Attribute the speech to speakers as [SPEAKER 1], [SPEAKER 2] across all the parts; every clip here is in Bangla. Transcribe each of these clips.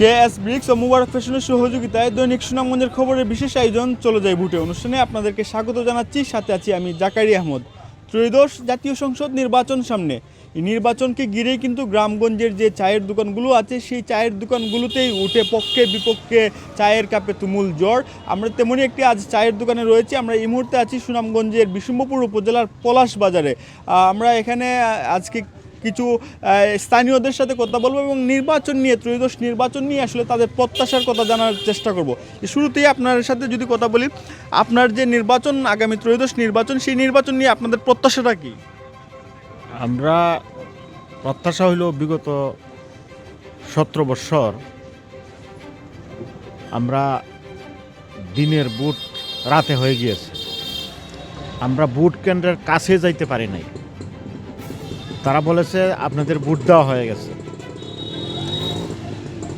[SPEAKER 1] কে এস ব্রিক্স ও মুবারক ফ্যাশনের সহযোগিতায় দৈনিক সুনামগঞ্জের খবরের বিশেষ আয়োজন চলে যায় বুটে অনুষ্ঠানে আপনাদেরকে স্বাগত জানাচ্ছি, সাথে আছি আমি জাকারি আহমদ। ত্রয়োদশ জাতীয় সংসদ নির্বাচন সামনে। এই নির্বাচনকে ঘিরেই কিন্তু গ্রামগঞ্জের যে চায়ের দোকানগুলো আছে, সেই চায়ের দোকানগুলোতেই উঠে পক্ষে বিপক্ষে চায়ের কাপে তুমুল জ্বর। আমরা তেমনই একটি আজ চায়ের দোকানে রয়েছি, আমরা এই মুহূর্তে আছি সুনামগঞ্জের বিষ্ণুপুর উপজেলার পলাশ বাজারে আমরা এখানে আজকে কিছু স্থানীয়দের সাথে কথা বলব এবং নির্বাচন নিয়ে, ত্রয়োদশ নির্বাচন নিয়ে আসলে তাদের প্রত্যাশার কথা জানার চেষ্টা করব। শুরুতেই আপনার সাথে যদি কথা বলি, আপনার যে নির্বাচন, আগামী ত্রয়োদশ নির্বাচন, সেই নির্বাচন নিয়ে আপনাদের প্রত্যাশাটা কি?
[SPEAKER 2] আমরা প্রত্যাশা হইল বিগত সতেরো বৎসর আমরা দিনের বুট রাতে হয়ে গিয়েছে। আমরা বুট কেন্দ্রের কাছে যাইতে পারি নাই। তারা বলেছে আপনাদের বুট দেওয়া হয়ে গেছে।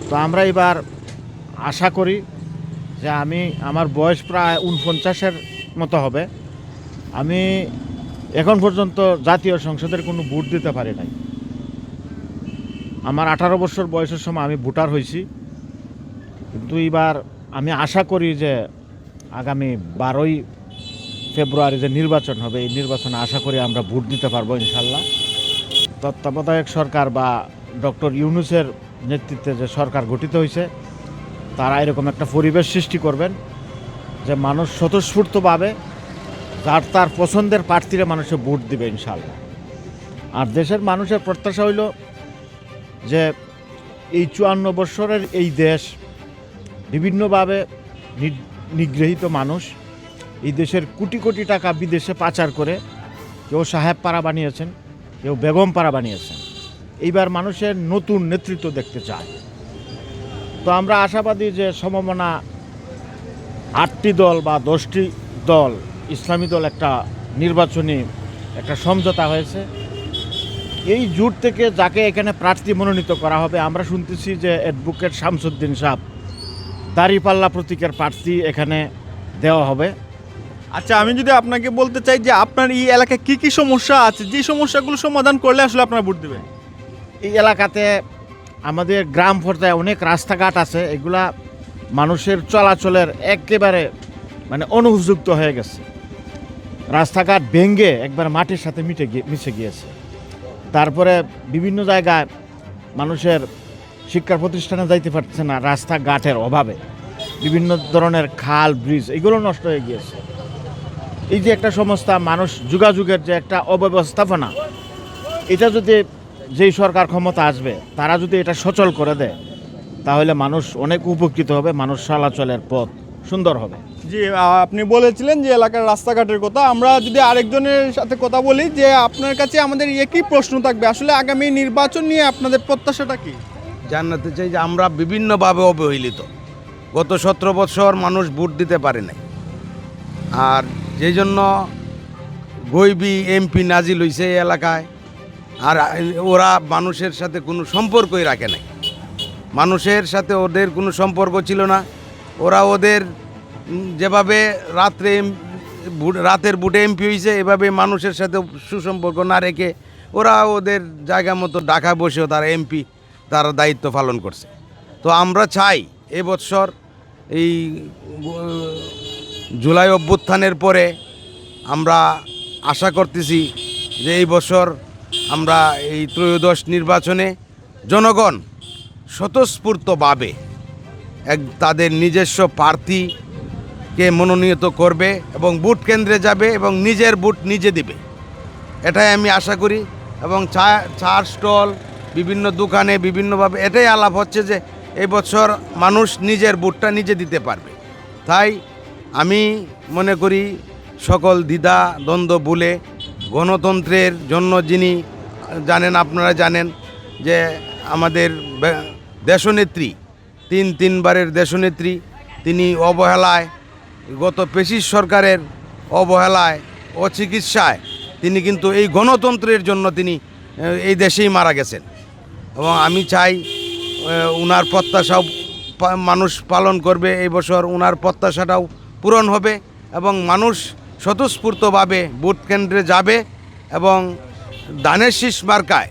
[SPEAKER 2] তো আমরা এবার আশা করি যে আমি, আমার বয়স প্রায় উনপঞ্চাশের মতো হবে। আমি এখন পর্যন্ত জাতীয় সংসদের কোনো ভোট দিতে পারি নাই। আমার আঠারো বছর বয়সের সময় আমি ভোটার হয়েছি। কিন্তু এবার আমি আশা করি যে আগামী বারোই ফেব্রুয়ারি যে নির্বাচন হবে, এই নির্বাচনে আশা করি আমরা ভোট দিতে পারব ইনশাল্লাহ। তত্ত্বাবধায়ক সরকার বা ডক্টর ইউনুসের নেতৃত্বে যে সরকার গঠিত হয়েছে, তারা এরকম একটা পরিবেশ সৃষ্টি করবেন যে মানুষ স্বতঃস্ফূর্তভাবে যার তার পছন্দের প্রার্থীরা মানুষে ভোট দিবে ইনশাল্লাহ আর দেশের মানুষের প্রত্যাশা হইল যে এই চুয়ান্ন বৎসরের এই দেশ বিভিন্নভাবে নিগৃহীত মানুষ এই দেশের কোটি কোটি টাকা বিদেশে পাচার করে কেউ সাহেব পাড়া বানিয়েছেন। কেউ বেগম পাড়া বানিয়েছেন। এইবার মানুষের নতুন নেতৃত্ব দেখতে চায়। তো আমরা আশাবাদী যে সম্ভাবনা আটটি দল বা দশটি দল, ইসলামী দল একটা নির্বাচনী একটা সমঝোতা হয়েছে। এই জোট থেকে যাকে এখানে প্রার্থী মনোনীত করা হবে, আমরা শুনতেছি যে অ্যাডভোকেট শামসুদ্দিন সাহ দাঁড়িপাল্লা প্রতীকের প্রার্থী এখানে দেওয়া হবে।
[SPEAKER 1] আচ্ছা আমি যদি আপনাকে বলতে চাই যে আপনার এই এলাকায় কি কি সমস্যা আছে? যে সমস্যাগুলো সমাধান করলে আসলে আপনারা ভোট দেবেন।
[SPEAKER 2] এই এলাকাতে আমাদের গ্রাম পর্যায়ে অনেক রাস্তাঘাট আছে, এগুলা মানুষের চলাচলের একেবারে মানে অনুপযুক্ত হয়ে গেছে। রাস্তাঘাট ভেঙ্গে একবার মাটির সাথে মিটে গিয়ে, মিশে গিয়েছে। তারপরে বিভিন্ন জায়গায় মানুষের শিক্ষা প্রতিষ্ঠানে যাইতে পারছে না রাস্তাঘাটের অভাবে। বিভিন্ন ধরনের খাল, ব্রিজ, এগুলো নষ্ট হয়ে গিয়েছে। এই যে একটা সমস্যা মানুষ যোগাযোগের যে একটা অব্যবস্থাপনা এটা যদি যেই সরকার ক্ষমতা আসবে তারা যদি এটা সচল করে দেয় তাহলে মানুষ অনেক উপকৃত হবে মানুষ চলাচলের পথ সুন্দর হবে।
[SPEAKER 1] জি আপনি বলেছিলেন যে এলাকার রাস্তাঘাটের কথা। আমরা যদি আরেকজনের সাথে কথা বলি যে আপনার কাছে আমাদের একই প্রশ্ন থাকবে? আসলে আগামী নির্বাচন নিয়ে আপনাদের প্রত্যাশাটা কি?
[SPEAKER 3] জানাতে চাই যে আমরা বিভিন্নভাবে অবহেলিত। গত সতেরো বছর মানুষ ভোট দিতে পারে নাই। আর যেই জন্য গৈবি এমপি নাজিল হইছে এই এলাকায়, আর ওরা মানুষের সাথে কোনো সম্পর্কই রাখে নাই। মানুষের সাথে ওদের কোনো সম্পর্ক ছিল না। ওরা ওদের যেভাবে রাত্রে রাতের বুটে এমপি হয়েছে এভাবে মানুষের সাথে সুসম্পর্ক না রেখে ওরা ওদের জায়গা মতো ডাকা বসেও তারা এমপি, তারা দায়িত্ব পালন করছে। তো আমরা চাই এবছর এই জুলাই অভ্যুত্থানের পরে আমরা আশা করতেছি যে এই বছর আমরা এই ত্রয়োদশ নির্বাচনে জনগণ স্বতঃস্ফূর্তভাবে এক তাদের নিজস্ব প্রার্থীকে মনোনীত করবে এবং বুট কেন্দ্রে যাবে এবং নিজের বুট নিজে দিবে। এটাই আমি আশা করি এবং চা, চার স্টল, বিভিন্ন দোকানে বিভিন্নভাবে এটাই আলাপ হচ্ছে যে এই বছর মানুষ নিজের বুটটা নিজে দিতে পারবে। তাই আমি মনে করি সকল দ্বিধা, দ্বন্দ্ব, ভুলে গণতন্ত্রের জন্য যিনি জানেন, আপনারা জানেন যে আমাদের দেশনেত্রী, তিন তিনবারের দেশনেত্রী, তিনি অবহেলায়, গত পেশিস সরকারের অবহেলায়, অচিকিৎসায় তিনি কিন্তু এই গণতন্ত্রের জন্য তিনি এই দেশেই মারা গেছেন। এবং আমি চাই উনার প্রত্যাশাও মানুষ পালন করবে, এই বছর ওনার প্রত্যাশাটাও পূরণ হবে এবং মানুষ স্বতঃস্ফূর্তভাবে ভোট কেন্দ্রে যাবে এবং দানের শীষ মার্কায়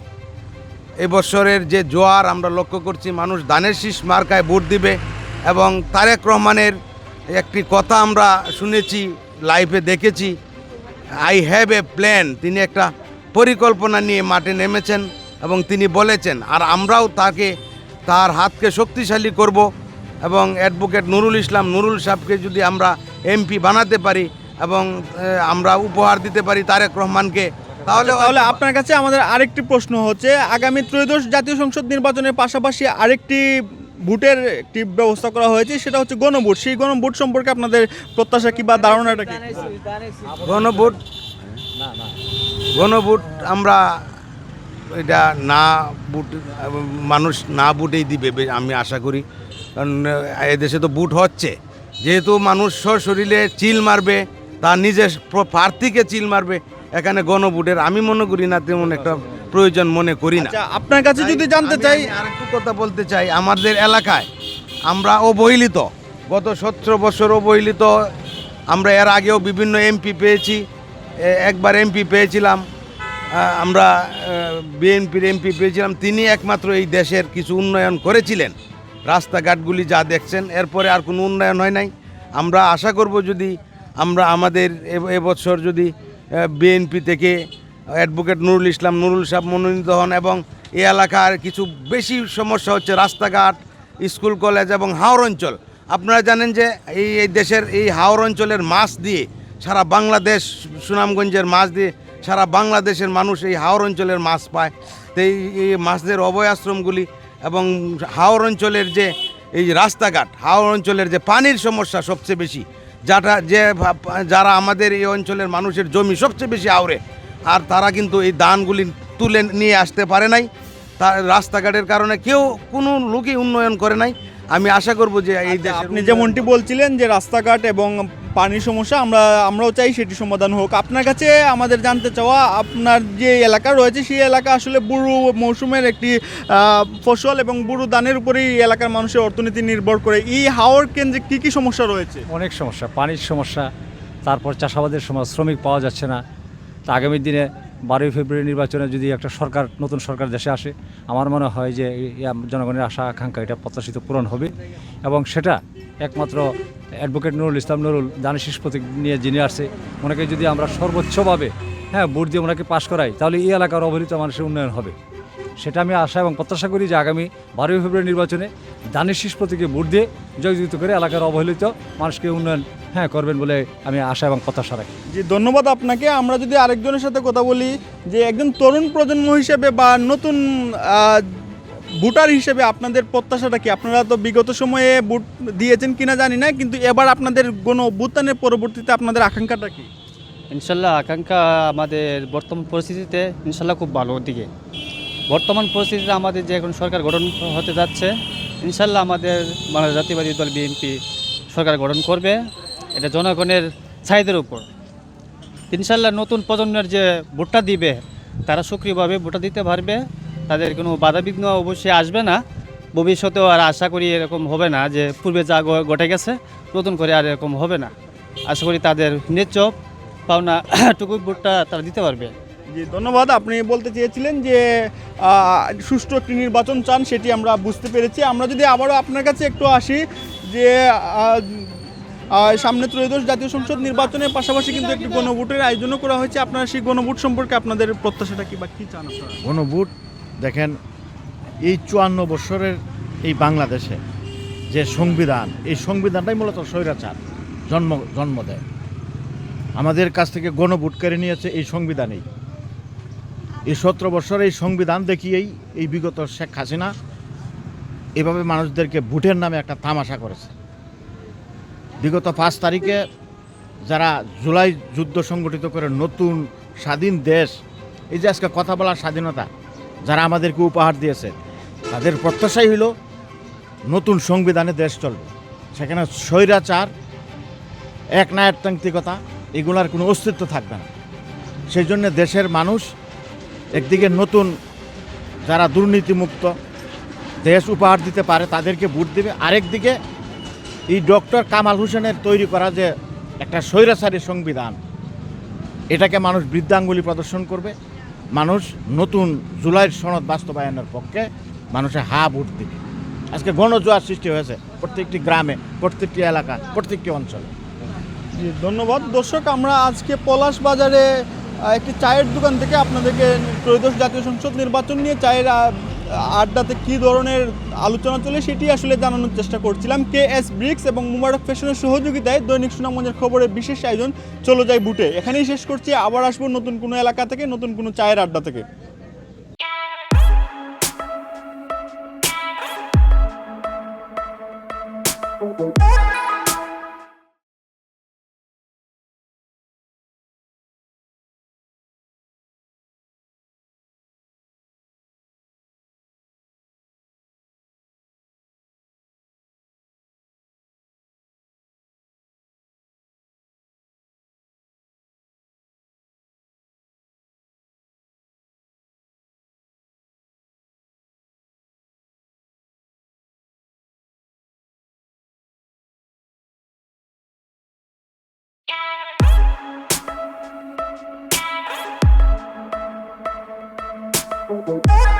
[SPEAKER 3] এবছরের যে জোয়ার আমরা লক্ষ্য করছি, মানুষ দানের শীষ মার্কায় ভোট দিবে এবং তারেক রহমানের একটি কথা আমরা শুনেছি, লাইভে দেখেছি আই হ্যাভ এ প্ল্যান তিনি একটা পরিকল্পনা নিয়ে মাঠে নেমেছেন এবং তিনি বলেছেন, আর আমরাও তাকে, তার হাতকে শক্তিশালী করব এবং অ্যাডভোকেট নুরুল ইসলাম নুরুল সাহেবকে যদি আমরা এমপি বানাতে পারি এবং আমরা উপহার দিতে পারি তারেক রহমানকে তাহলে
[SPEAKER 1] তাহলে আপনার কাছে আমাদের আরেকটি প্রশ্ন হচ্ছে আগামী ত্রয়োদশ জাতীয় সংসদ নির্বাচনের পাশাপাশি আরেকটি ভোটের একটি ব্যবস্থা করা হয়েছে সেটা হচ্ছে গণভোট। সেই গণভোট সম্পর্কে আপনাদের প্রত্যাশা কি বা ধারণাটা কি?
[SPEAKER 3] গণভোট গণভোট আমরা এটা না বুট মানুষ না বুটেই দিবে আমি আশা করি। কারণ এদেশে তো বুট হচ্ছে। যেহেতু মানুষ শরীরে চিল মারবে তার নিজের প্র- প্রার্থীকে চিল মারবে এখানে গণভোটের আমি মনে করি না তেমন একটা প্রয়োজন মনে করি না।
[SPEAKER 1] আচ্ছা আপনার কাছে যদি জানতে চাই
[SPEAKER 3] আরেকটু কথা বলতে চাই আমাদের এলাকায় আমরা অবহেলিত। গত সতেরো বছর অবহেলিত। আমরা এর আগেও বিভিন্ন এমপি পেয়েছি একবার এমপি পেয়েছিলাম। আমরা বিএনপির এমপি পেয়েছিলাম। তিনি একমাত্র এই দেশের কিছু উন্নয়ন করেছিলেন। রাস্তাঘাটগুলি যা দেখছেন, এরপরে আর কোনো উন্নয়ন হয় নাই। আমরা আশা করব যদি আমরা আমাদের এবছর যদি বিএনপি থেকে অ্যাডভোকেট নুরুল ইসলাম, নুরুল সাহেব মনোনীত হন এবং এই এলাকার কিছু বেশি সমস্যা হচ্ছে রাস্তাঘাট, স্কুল, কলেজ এবং হাওর অঞ্চল। আপনারা জানেন যে এই এই দেশের এই হাওর অঞ্চলের মাছ দিয়ে সারা বাংলাদেশ, সুনামগঞ্জের মাছ দিয়ে সারা বাংলাদেশের মানুষ এই হাওর অঞ্চলের মাছ পায়। তো এই মাছদের অভয় আশ্রমগুলি এবং হাওর অঞ্চলের যে এই রাস্তাঘাট, হাওর অঞ্চলের যে পানির সমস্যা সবচেয়ে বেশি যাটা যে যারা আমাদের এই অঞ্চলের মানুষের জমি সবচেয়ে বেশি আওরে আর তারা কিন্তু এই দানগুলি তুলে নিয়ে আসতে পারে নাই। তার রাস্তাঘাটের কারণে কেউ কোনো লোকই উন্নয়ন করে নাই। আমি আশা করব যে এই দেশে
[SPEAKER 1] আপনি যেমনটি বলছিলেন যে রাস্তাঘাট এবং পানির সমস্যা আমরা আমরাও চাই সেটি সমাধান হোক। আপনার কাছে আমাদের জানতে চাওয়া আপনার যে এলাকা রয়েছে সেই এলাকা আসলে বুড়ো মৌসুমের একটি ফসল এবং বুড়ো দানের উপরেই এলাকার মানুষের অর্থনীতি নির্ভর করে। এই হাওর কেন্দ্রে কী কী সমস্যা রয়েছে?
[SPEAKER 4] অনেক সমস্যা পানির সমস্যা তারপর চাষাবাদের সময় শ্রমিক পাওয়া যাচ্ছে না। তা আগামী দিনে বারোই ফেব্রুয়ারি নির্বাচনে যদি একটা সরকার, নতুন সরকার দেশে আসে, আমার মনে হয় যে জনগণের আশা, আকাঙ্ক্ষা, এটা প্রত্যাশিত পূরণ হবে। এবং সেটা একমাত্র অ্যাডভোকেট নুরুল ইসলাম নুরুল দানিশিস প্রতীক নিয়ে যিনি আসছে ওনাকে যদি আমরা সর্বোচ্চভাবে হ্যাঁ ভোট দিয়ে ওনাকে পাশ করাই, তাহলে এই এলাকার অবহেলিত মানুষের উন্নয়ন হবে। সেটা আমি আশা এবং প্রত্যাশা করি যে আগামী বারোই ফেব্রুয়ারি নির্বাচনে দানের শীষ প্রতীকে ভোট দিয়ে জয়যুক্ত করে এলাকার অবহেলিত মানুষকে উন্নয়ন হ্যাঁ করবেন বলে আমি আশা এবং প্রত্যাশা রাখি।
[SPEAKER 1] জি ধন্যবাদ আপনাকে। আমরা যদি আরেকজনের সাথে কথা বলি যে একজন তরুণ প্রজন্ম হিসেবে বা নতুন ভোটার হিসেবে আপনাদের প্রত্যাশাটা কি? আপনারা তো বিগত সময়ে ভোট দিয়েছেন কিনা জানি না কিন্তু এবার আপনাদের গণ অভ্যুত্থানের পরবর্তীতে আপনাদের আকাঙ্ক্ষাটা কি?
[SPEAKER 5] ইনশাল্লাহ আকাঙ্ক্ষা আমাদের বর্তমান পরিস্থিতিতে ইনশাল্লাহ খুব ভালো দিকে। বর্তমান পরিস্থিতিতে আমাদের যে এখন সরকার গঠন হতে যাচ্ছে ইনশাল্লাহ আমাদের বাংলাদেশ জাতীয়বাদী দল বিএনপি সরকার গঠন করবে। এটা জনগণের চাহিদার উপর। ইনশাল্লাহ নতুন প্রজন্মের যে ভোটটা দিবে, তারা সক্রিয়ভাবে ভোটটা দিতে পারবে। তাদের কোনো বাধাবিঘ্ন অবশ্যই আসবে না। ভবিষ্যতেও আর আশা করি এরকম হবে না যে পূর্বে যা ঘটে গেছে, নতুন করে আর এরকম হবে না। আশা করি তাদের ন্যায্য পাওনা টুকু ভোটটা তারা দিতে পারবে।
[SPEAKER 1] জি, ধন্যবাদ। আপনি বলতে চেয়েছিলেন যে সুষ্ঠু একটি নির্বাচন চান, সেটি আমরা বুঝতে পেরেছি। আমরা যদি আবারও আপনার কাছে একটু আসি যে সামনে ত্রয়োদশ জাতীয় সংসদ নির্বাচনের পাশাপাশি কিন্তু একটি গণভোটের আয়োজনও করা হয়েছে। আপনারা সেই গণভোট সম্পর্কে আপনাদের প্রত্যাশাটা কি বা কী চান
[SPEAKER 2] গণভোট, দেখেন, এই চুয়ান্ন বছরের এই বাংলাদেশে যে সংবিধান, এই সংবিধানটাই মূলত স্বৈরাচার, জন্ম জন্ম দেয়। আমাদের কাছ থেকে গণভোট কেড়ে নিয়েছে এই সংবিধানেই। এই সতেরো বছর এই সংবিধান দেখিয়েই এই বিগত শেখ হাসিনা এভাবে মানুষদেরকে ভোটের নামে একটা তামাশা করেছে। বিগত পাঁচ তারিখে যারা জুলাই যুদ্ধ সংগঠিত করে নতুন স্বাধীন দেশ, এই যে আজকে কথা বলার স্বাধীনতা, যারা আমাদেরকে উপহার দিয়েছে, তাদের প্রত্যাশাই হলো নতুন সংবিধানে দেশ চলবে। সেখানে স্বৈরাচার এক নায়কতান্ত্রিকতা এগুলার কোনো অস্তিত্ব থাকবে না। সেই জন্য দেশের মানুষ একদিকে নতুন যারা দুর্নীতিমুক্ত দেশ উপহার দিতে পারে, তাদেরকে ভোট দেবে। আরেকদিকে এই ডক্টর কামাল হোসেনের তৈরি করা যে একটা স্বৈরাচারী সংবিধান, এটাকে মানুষ বৃদ্ধাঙ্গুলি প্রদর্শন করবে। মানুষ নতুন জুলাইয়ের সনদ বাস্তবায়নের পক্ষে মানুষের হা ভোট দিবে। আজকে গণজোয়ার সৃষ্টি হয়েছে প্রত্যেকটি গ্রামে, প্রত্যেকটি এলাকা, প্রত্যেকটি অঞ্চলে।
[SPEAKER 1] জি, ধন্যবাদ। দর্শক, আমরা আজকে পলাশ বাজারে একটি চায়ের দোকান থেকে আপনাদেরকে ত্রয়োদশ জাতীয় সংসদ নির্বাচন নিয়ে চায়ের আড্ডাতে কি ধরনের আলোচনা চলে সেটি আসলে জানানোর চেষ্টা করছিলাম। কে এস ব্রিক্স এবং মুবারক ফ্যাশনের সহযোগিতায় দৈনিক সুনামগঞ্জের খবরের বিশেষ আয়োজন চলে যায় বুটে। এখানেই শেষ করছি, আবার আসব নতুন কোনো এলাকা থেকে, নতুন কোনো চায়ের আড্ডা থেকে।
[SPEAKER 6] Oh, oh, oh.